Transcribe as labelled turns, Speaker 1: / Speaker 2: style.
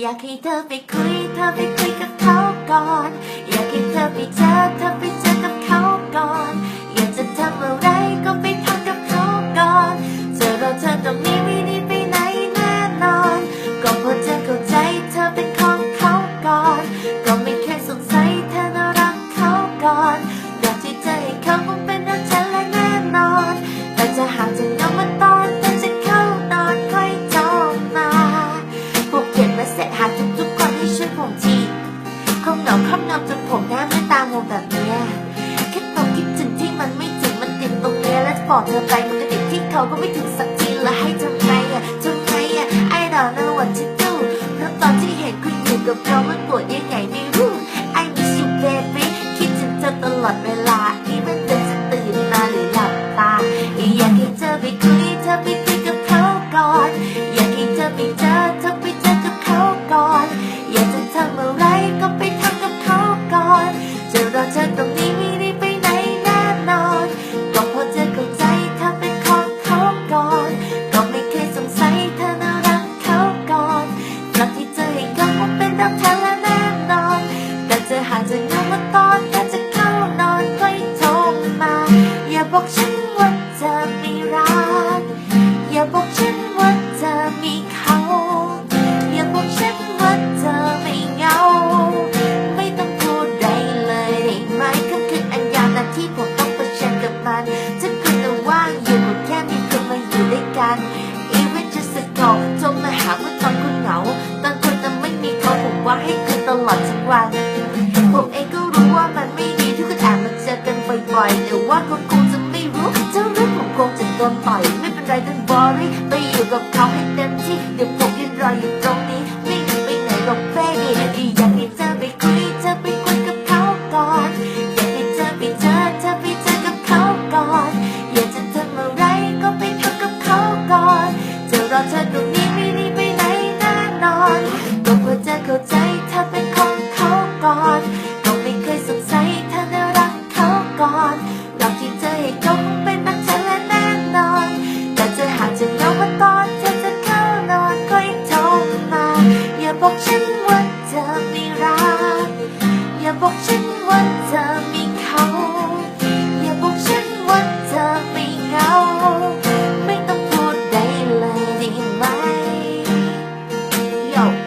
Speaker 1: อยากให้เธอไปคุย เธอไปคุยกับเขาก่อน หนอคร่ำงำจนผมแทบไม่ตามงแบบนี้คิดตรงคิดถึงที่มันไม่จริงมันติดตรงนี้และบอกเธอไปมันก็ติดที่เขาก็ไม่ถึงสักทีและให้ทำไงอะทำไงอะไอ้ดาวน่าหวั่นที่ตู้เพราะตอนที่เห็นคุณอยู่กับเขามันปวดยิ่งใหญ่ องจงมาหาคุณตอนคุณเหงา ตอนคนจะไม่มีเขาผมว่าให้คุณตลอดทั้งวันผมเองก็รู้ว่ามันไม่ดีที่คุณแอบมาเจอกันบ่อยๆหรือว่าคุณคงจะไม่รู้เจ้าเรื่องผมคงจะโดนต่อยไม่เป็นไรดันบอรี่ไปอยู่กับเขาให้เต็มที่เดี๋ยวผมยืนรออยู่ อเธอตรงนี้ไม่ได้ไปไหนแน่นอนก็เพื่อจะเข้าใจเธอเป็นของเขาก่อนก็ไม่เคยสงสัยเธอได้รักเขาก่อนรอกที่เธอให้เขาคงเป็นรักฉันและแน่นอน แต่จะหากจะเงามาตอนเธอจะเข้านอนค่อยโทรมา อย่าบอกฉันว่าเธอไม่รัก อย่าบอกฉัน out.